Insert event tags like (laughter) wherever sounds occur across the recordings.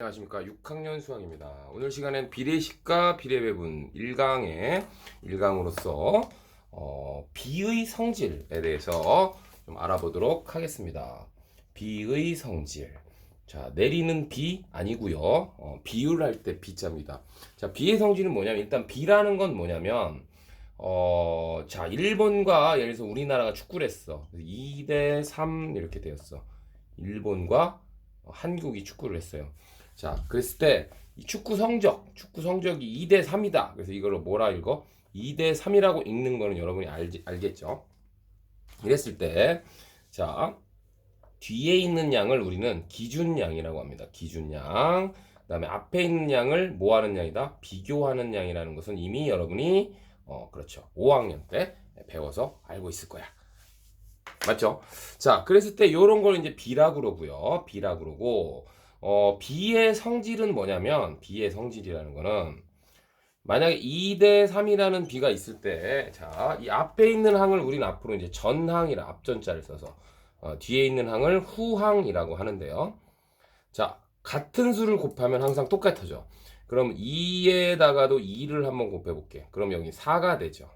안녕하십니까 6학년 수학입니다. 오늘 시간엔 비례식과 비례배분 1강의 1강으로서 어, 비의 성질에 대해서 좀 알아보도록 하겠습니다. 비의 성질. 자, 내리는 비 아니고요. 어, 비율할 때 비자입니다. 자, 비의 성질은 뭐냐면 일단 비라는 건 뭐냐면 어, 자, 일본과 예를 들어서 우리나라가 축구를 했어. 2대 3 이렇게 되었어. 일본과 한국이 축구를 했어요. 자, 그랬을 때이 축구 성적, 축구 성적이 2대 3이다. 그래서 이거를 뭐라 읽어? 2대 3이라고 읽는 거는 여러분이 알지, 알겠죠? 이랬을 때, 자, 뒤에 있는 양을 우리는 기준 양이라고 합니다. 기준 양. 그 다음에 앞에 있는 양을 뭐 하는 양이다? 비교하는 양이라는 것은 이미 여러분이, 어, 그렇죠. 5학년 때 배워서 알고 있을 거야. 맞죠? 자, 그랬을 때 요런 걸 이제 비라 그러고요. 비라 그러고, 어, B의 성질은 뭐냐면, B의 성질이라는 거는, 만약에 2대 3이라는 B가 있을 때, 자, 이 앞에 있는 항을 우린 앞으로 이제 전항이라 앞전자를 써서, 어, 뒤에 있는 항을 후항이라고 하는데요. 자, 같은 수를 곱하면 항상 똑같아져. 그럼 2에다가도 2를 한번 곱해볼게. 그럼 여기 4가 되죠.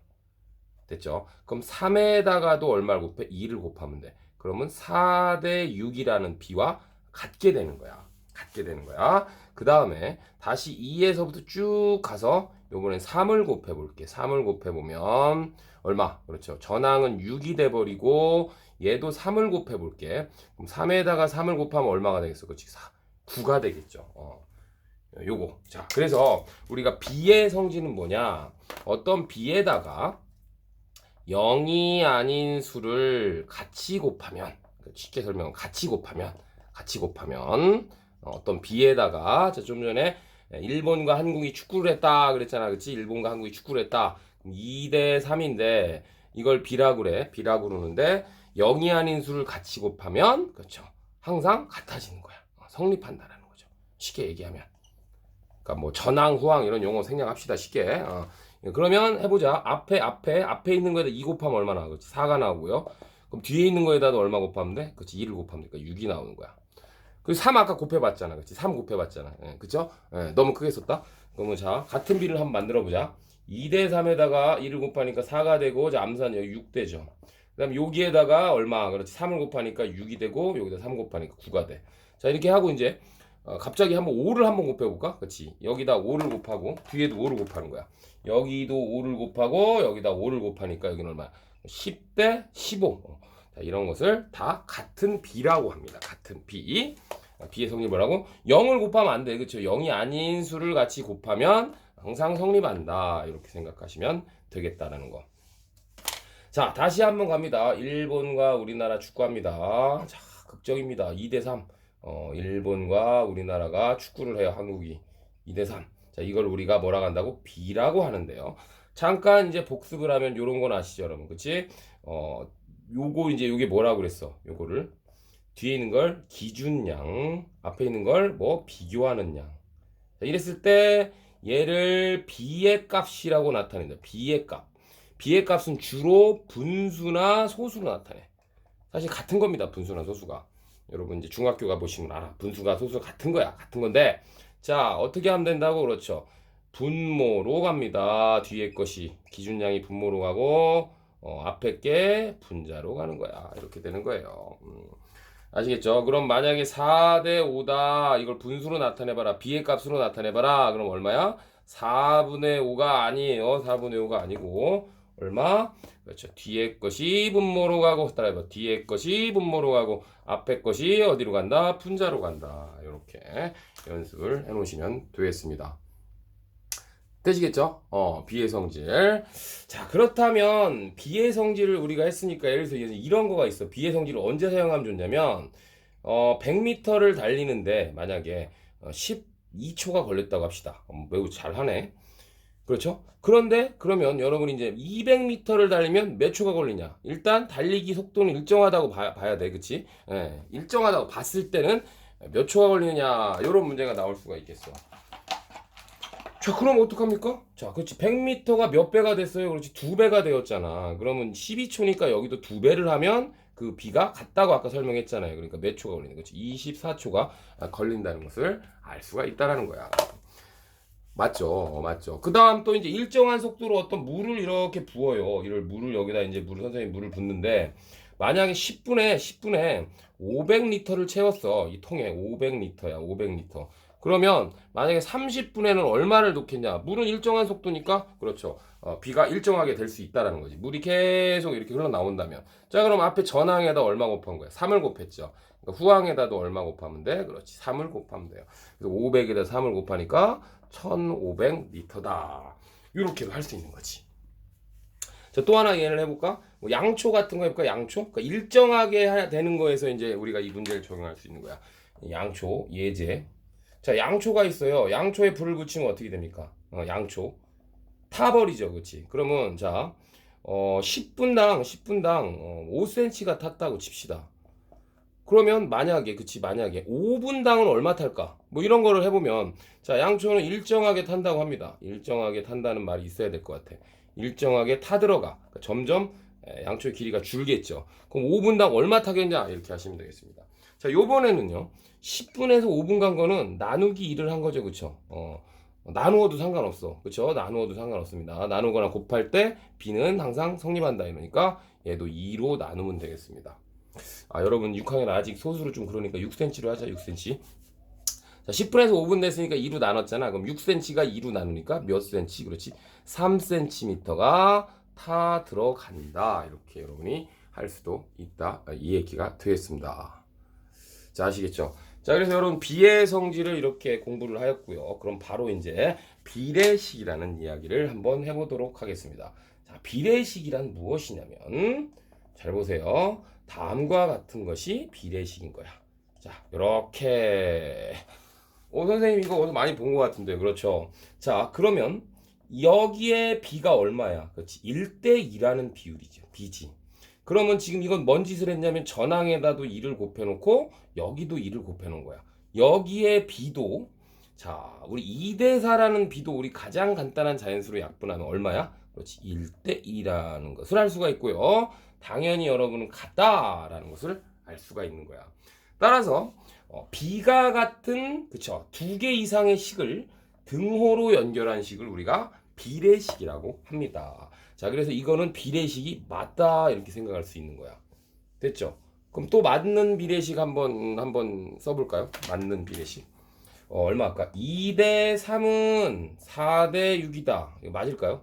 됐죠? 그럼 3에다가도 얼마를 곱해? 2를 곱하면 돼. 그러면 4대 6이라는 B와 같게 되는 거야. 같게 되는 거야. 그 다음에 다시 2에서부터 쭉 가서 요번엔 3을 곱해 볼게. 3을 곱해 보면 얼마? 그렇죠. 전항은 6이 돼 버리고 얘도 3을 곱해 볼게. 그럼 3에다가 3을 곱하면 얼마가 되겠어? 그렇지. 4, 9가 되겠죠. 어. 요거. 자, 그래서 우리가 B의 성질은 뭐냐? 어떤 B에다가 0이 아닌 수를 같이 곱하면 쉽게 설명하면 같이 곱하면 같이 곱하면 어, 어떤 B에다가 자, 좀 전에 일본과 한국이 축구를 했다 그랬잖아. 그치? 일본과 한국이 축구를 했다. 2대 3인데 이걸 B라 그래. B라 그러는데 0이 아닌 수를 같이 곱하면 그렇죠. 항상 같아지는 거야. 어, 성립한다라는 거죠. 쉽게 얘기하면. 그러니까 뭐 전항 후항 이런 용어 생략합시다 쉽게. 어. 그러면 해보자. 앞에 앞에 앞에 있는 거에다 2 곱하면 얼마 나오겠지? 4가 나오고요. 그럼 뒤에 있는 거에다도 얼마 곱하면 돼? 그렇지. 2를 곱하면 되니까 6이 나오는 거야 그3 아까 곱해봤잖아. 그치? 3 곱해봤잖아. 예, 그쵸? 예, 너무 크게 썼다? 그러면 자, 같은 비를 한번 만들어보자. 2대 3에다가 2를 곱하니까 4가 되고, 자, 암산 여기 6 되죠. 그 다음 여기에다가 얼마? 그렇지. 3을 곱하니까 6이 되고, 여기다 3 곱하니까 9가 돼. 자, 이렇게 하고 이제, 어, 갑자기 한번 5를 한번 곱해볼까? 그치? 여기다 5를 곱하고, 뒤에도 5를 곱하는 거야. 여기도 5를 곱하고, 여기다 5를 곱하니까 여기는 얼마? 10대 15. 자, 이런 것을 다 같은 B라고 합니다. 같은 B. B의 성립 뭐라고? 0을 곱하면 안 돼. 그렇죠? 0이 아닌 수를 같이 곱하면 항상 성립한다. 이렇게 생각하시면 되겠다라는 거. 자, 다시 한번 갑니다. 일본과 우리나라 축구합니다. 자, 극적입니다. 2대 3. 어, 일본과 우리나라가 축구를 해요. 한국이. 2대 3. 자, 이걸 우리가 뭐라고 한다고? B라고 하는데요. 잠깐 이제 복습을 하면 요런 건 아시죠, 여러분? 그치? 어, 요거 이제 요게 뭐라고 그랬어? 요거를 뒤에 있는 걸 기준양, 앞에 있는 걸 뭐 비교하는 양. 자, 이랬을 때 얘를 B의 값이라고 나타낸다. B의 값. B의 값은 주로 분수나 소수로 나타내. 사실 같은 겁니다. 분수나 소수가. 여러분 이제 중학교 가 보시면 알아. 분수가 소수가 같은 거야. 같은 건데 자 어떻게 하면 된다고 그렇죠. 분모로 갑니다. 뒤에 것이 기준양이 분모로 가고 어, 앞에 게 분자로 가는 거야. 이렇게 되는 거예요. 음. 아시겠죠? 그럼 만약에 4대 5다. 이걸 분수로 나타내봐라. B의 값으로 나타내봐라. 그럼 얼마야? 4분의 5가 아니에요. 4분의 5가 아니고. 얼마? 그렇죠. 뒤에 것이 분모로 가고, 따라해봐. 뒤에 것이 분모로 가고, 앞에 것이 어디로 간다? 분자로 간다. 이렇게 연습을 해 놓으시면 되겠습니다. 되시겠죠? 어, 비의 성질. 자, 그렇다면 비의 성질을 우리가 했으니까 예를 들어서 이런 거가 있어. 비의 성질을 언제 사용하면 좋냐면 어, 100m를 달리는데 만약에 어, 12초가 걸렸다고 합시다. 어, 매우 잘하네. 그렇죠? 그런데 그러면 여러분이 이제 200m를 달리면 몇 초가 걸리냐? 일단 달리기 속도는 일정하다고 봐, 야 돼. 그치? 예, 일정하다고 봤을 때는 몇 초가 걸리느냐? 이런 문제가 나올 수가 있겠어. 자, 그럼 어떡합니까? 자, 그렇지. 100m가 몇 배가 됐어요? 그렇지. 두 배가 되었잖아. 그러면 12초니까 여기도 두 배를 하면 그 B가 같다고 아까 설명했잖아요. 그러니까 몇 초가 걸리는 거지? 24초가 걸린다는 것을 알 수가 있다라는 거야. 맞죠, 어, 맞죠. 그 다음 또 이제 일정한 속도로 어떤 물을 이렇게 부어요. 이를 물을 여기다 이제 물을 선생님 물을 붓는데 만약에 10분에 10분에 500리터를 채웠어. 이 통에 500리터야, 500리터. 그러면 만약에 30분에는 얼마를 넣겠냐? 물은 일정한 속도니까 그렇죠. 어, 비가 일정하게 될 수 있다라는 거지. 물이 계속 이렇게 흘러 나온다면. 자, 그럼 앞에 전항에다 얼마 곱한 거야? 3을 곱했죠. 그러니까 후항에다도 얼마 곱하면 돼? 그렇지. 3을 곱하면 돼요. 그래서 500에다 3을 곱하니까 1500리터다. 이렇게도 할수 있는 거지. 자, 또 하나 예를 해볼까? 뭐 양초 같은 거 해볼까? 양초? 그러니까 일정하게 하- 되는 거에서 이제 우리가 이 문제를 적용할 수 있는 거야. 양초, 예제. 자, 양초가 있어요. 양초에 불을 붙이면 어떻게 됩니까? 어, 양초. 타버리죠. 그렇지? 그러면 자, 어, 10분당 10분당 어, 5cm가 탔다고 칩시다. 그러면 만약에 그치 만약에 5분당은 얼마 탈까? 뭐 이런 거를 해보면 자 양초는 일정하게 탄다고 합니다. 일정하게 탄다는 말이 있어야 될 것 같아. 일정하게 타들어가 그러니까 점점 에, 양초의 길이가 줄겠죠. 그럼 5분당 얼마 타겠냐 이렇게 하시면 되겠습니다. 자 요번에는요. 10분에서 5분 간 거는 나누기 2를 한 거죠, 그쵸? 어, 나누어도 상관없어, 그쵸? 나누어도 상관없습니다. 나누거나 곱할 때 b는 항상 성립한다 이러니까 얘도 2로 나누면 되겠습니다. 아 여러분 6학년 아직 소수로 좀 그러니까 6cm로 하자 6cm 자 10분에서 5분 됐으니까 2로 나눴잖아. 그럼 6cm가 2로 나누니까 몇 cm 그렇지? 3cm가 타 들어간다. 이렇게 여러분이 할 수도 있다. 아, 이 얘기가 되겠습니다 자 아시겠죠 자 그래서 여러분 비의 성질을 이렇게 공부를 하였고요 그럼 바로 이제 비례식이라는 이야기를 한번 해보도록 하겠습니다 자 비례식이란 무엇이냐면 잘 보세요. 다음과 같은 것이 비례식인 거야. 자, 이렇게. 오, 선생님 이거 어디서 많이 본 것 같은데, 그렇죠? 자, 그러면 여기에 b가 얼마야? 그렇지. 1대 2라는 비율이죠. b지. 그러면 지금 이건 뭔 짓을 했냐면 전항에다도 2를 곱해놓고 여기도 2를 곱해놓은 거야. 여기에 b도 자, 우리 2대 4라는 b도 우리 가장 간단한 자연수로 약분하면 얼마야? 그렇지. 1대 2라는 것을 알 수가 있고요. 당연히 여러분은 같다라는 것을 알 수가 있는 거야. 따라서 어, 비가 같은 그쵸 두 개 이상의 식을 등호로 연결한 식을 우리가 비례식이라고 합니다. 자 그래서 이거는 비례식이 맞다 이렇게 생각할 수 있는 거야. 됐죠? 그럼 또 맞는 비례식 한번 한번 써볼까요? 맞는 비례식. 어, 얼마 아까 2대 3은 4대 6이다. 이거 맞을까요?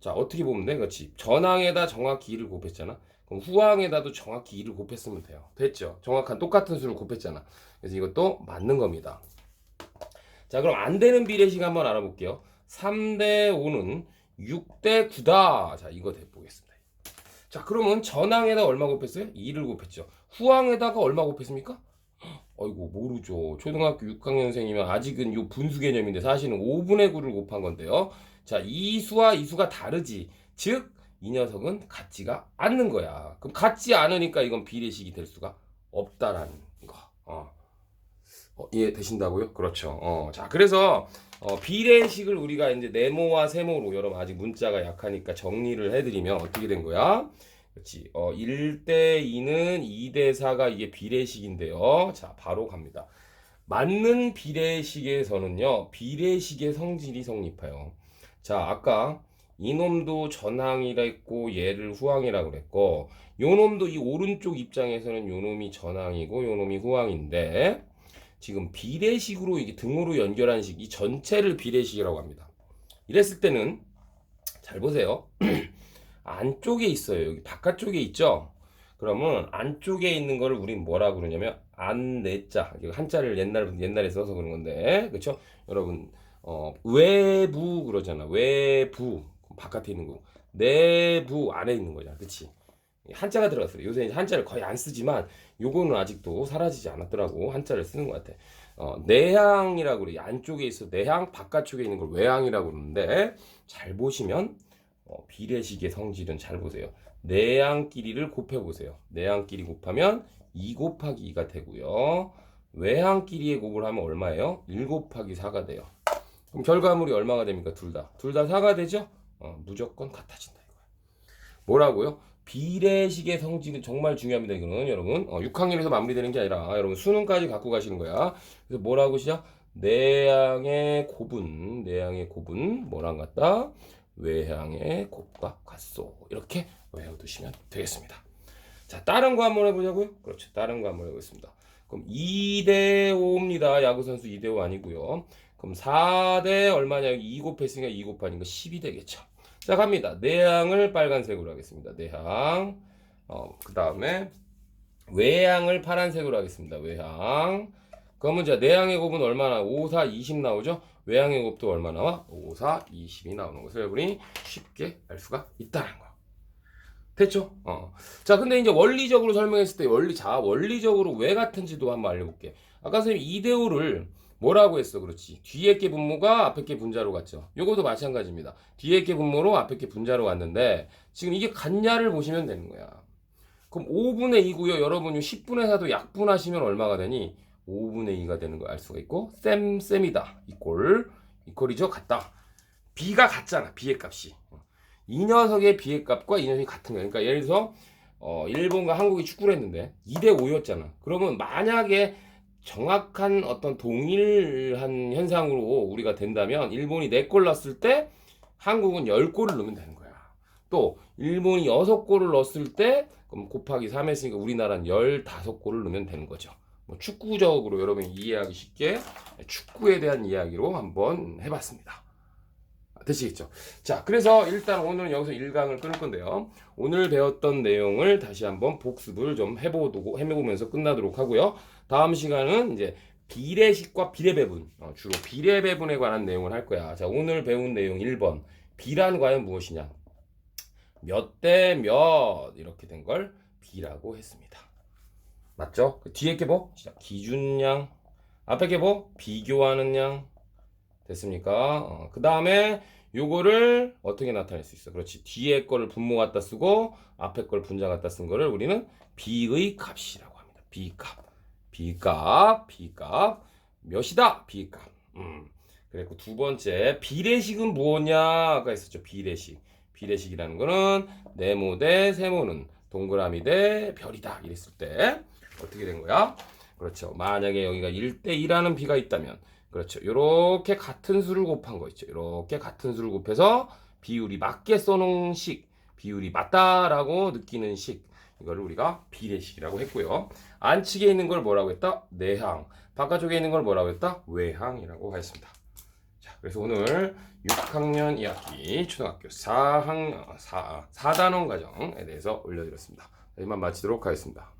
자 어떻게 보면 돼? 그렇지 전항에다 정확히 2를 곱했잖아 그럼 후항에다도 정확히 2를 곱했으면 돼요 됐죠? 정확한 똑같은 수를 곱했잖아 그래서 이것도 맞는 겁니다 자 그럼 안 되는 비례식 한번 알아볼게요 3대 5는 6대 9다 자 이거 해보겠습니다 자 그러면 전항에다 얼마 곱했어요? 2를 곱했죠 후항에다가 얼마 곱했습니까? 어이구 모르죠 초등학교 6학년생이면 아직은 요 분수 개념인데 사실은 5분의 9를 곱한 건데요 자, 이 수와 이 수가 다르지. 즉, 이 녀석은 같지가 않는 거야. 그럼 같지 않으니까 이건 비례식이 될 수가 없다라는 거. 어. 어, 이해되신다고요? 그렇죠. 어, 자, 그래서 어, 비례식을 우리가 이제 네모와 세모로 여러분 아직 문자가 약하니까 정리를 해드리면 어떻게 된 거야? 그렇지. 어, 1대 2는 2대 4가 이게 비례식인데요. 자, 바로 갑니다. 맞는 비례식에서는요, 비례식의 성질이 성립해요. 자, 아까 이놈도 전항이라 했고 얘를 후항이라 그랬고 요놈도 이 오른쪽 입장에서는 요놈이 전항이고 요놈이 후항인데 지금 비례식으로 이게 등호로 연결한 식 이 전체를 비례식이라고 합니다. 이랬을 때는 잘 보세요. (clears throat) 안쪽에 있어요. 여기 바깥쪽에 있죠. 그러면 안쪽에 있는 거를 우린 뭐라 그러냐면 안내자 한자를 옛날 옛날에 써서 그런 건데 그렇죠? 여러분 어, 외부 그러잖아. 외부 바깥에 있는 거. 내부 안에 있는 거잖아. 그치? 한자가 들어갔어요. 요새 한자를 거의 안 쓰지만 요거는 아직도 사라지지 않았더라고. 한자를 쓰는 것 같아. 어, 내향이라고 그래. 안쪽에 있어 내향, 바깥쪽에 있는 걸 외향이라고 그러는데 잘 보시면 어, 비례식의 성질은 잘 보세요. 내향 끼리를 곱해 보세요. 내향 끼리 곱하면 2 곱하기 2가 되고요. 외향 끼리의 곱을 하면 얼마예요? 1 곱하기 4가 돼요. 그럼 결과물이 얼마가 됩니까? 둘 다. 둘 다 4가 되죠? 어, 무조건 같아진다 이거야. 뭐라고요? 비례식의 성질은 정말 중요합니다. 이거는 여러분 어, 6학년에서 마무리되는 게 아니라 여러분 수능까지 갖고 가시는 거야. 그래서 뭐라고 시작? 내향의 곱은 내향의 곱은 뭐랑 같다? 외향의 곱과 같소. 이렇게 외워두시면 되겠습니다. 자, 다른 거 한번 해보자고요. 그렇죠. 다른 거 한번 해보겠습니다. 그럼 2대 5입니다. 야구 선수 2대 5 아니고요. 그럼 4대 얼마냐? 2 곱했으니까 2 곱하니까 10이 되겠죠. 자, 갑니다. 내향을 빨간색으로 하겠습니다. 내향. 어, 그 다음에 외향을 파란색으로 하겠습니다. 외향. 그러면 자, 내향의 곱은 얼마나? 5, 4, 20 나오죠? 외향의 곱도 얼마 나와? 5, 4, 20이 나오는 것을 여러분이 쉽게 알 수가 있다는 거. 됐죠? 어. 자, 근데 이제 원리적으로 설명했을 때 원리, 자, 원리적으로 왜 같은지도 한번 알려볼게. 아까 선생님 2대5를 뭐라고 했어? 그렇지. 뒤에 게 분모가 앞에 게 분자로 갔죠. 요것도 마찬가지입니다. 뒤에 게 분모로 앞에 게 분자로 갔는데 지금 이게 같냐를 보시면 되는 거야. 그럼 5분의 2고요. 여러분 이 10분의 4도 약분하시면 얼마가 되니? 5분의 2가 되는 걸 알 수가 있고 쌤 쌤이다. 이꼴 이꼴이죠. 같다. b가 같잖아. b의 값이. 이 녀석의 b의 값과 이 녀석이 같은 거야. 그러니까 예를 들어서 어, 일본과 한국이 축구를 했는데 2대 5였잖아. 그러면 만약에 정확한 어떤 동일한 현상으로 우리가 된다면 일본이 4골 넣었을 때 한국은 10골을 넣으면 되는 거야. 또 일본이 6골을 넣었을 때 그럼 곱하기 3 했으니까 우리나라는 15골을 넣으면 되는 거죠. 뭐 축구적으로 여러분이 이해하기 쉽게 축구에 대한 이야기로 한번 해봤습니다. 되시겠죠? 자, 그래서 일단 오늘은 여기서 1강을 끊을 건데요. 오늘 배웠던 내용을 다시 한번 복습을 좀 해보고, 해보면서 끝나도록 하고요. 다음 시간은 이제 비례식과 비례배분, 어, 주로 비례배분에 관한 내용을 할 거야. 자, 오늘 배운 내용 1번. 비란 과연 무엇이냐? 몇 대 몇 이렇게 된 걸 비라고 했습니다. 맞죠? 그 뒤에 게 뭐? 기준량. 앞에 게 뭐? 비교하는 양. 됐습니까? 어, 그 다음에 요거를 어떻게 나타낼 수 있어? 그렇지. 뒤에 거를 분모 갖다 쓰고 앞에 걸 분자 갖다 쓴 거를 우리는 비의 값이라고 합니다. 비값. 비값. 비값. 몇이다? 비값. 음. 그리고 두 번째 비례식은 뭐냐? 아까 했었죠. 비례식. 비례식이라는 거는 네모 대 세모는 동그라미 대 별이다. 이랬을 때 어떻게 된 거야? 그렇죠. 만약에 여기가 1대 2라는 비가 있다면 그렇죠. 요렇게 같은 수를 곱한 거 있죠. 요렇게 같은 수를 곱해서 비율이 맞게 써놓은 식, 비율이 맞다라고 느끼는 식. 이거를 우리가 비례식이라고 했고요. 안측에 있는 걸 뭐라고 했다? 내항. 바깥쪽에 있는 걸 뭐라고 했다? 외항이라고 했습니다. 자, 그래서 오늘 6학년 2학기 초등학교 4학 4, 4단원 과정에 대해서 올려드렸습니다. 이만 마치도록 하겠습니다.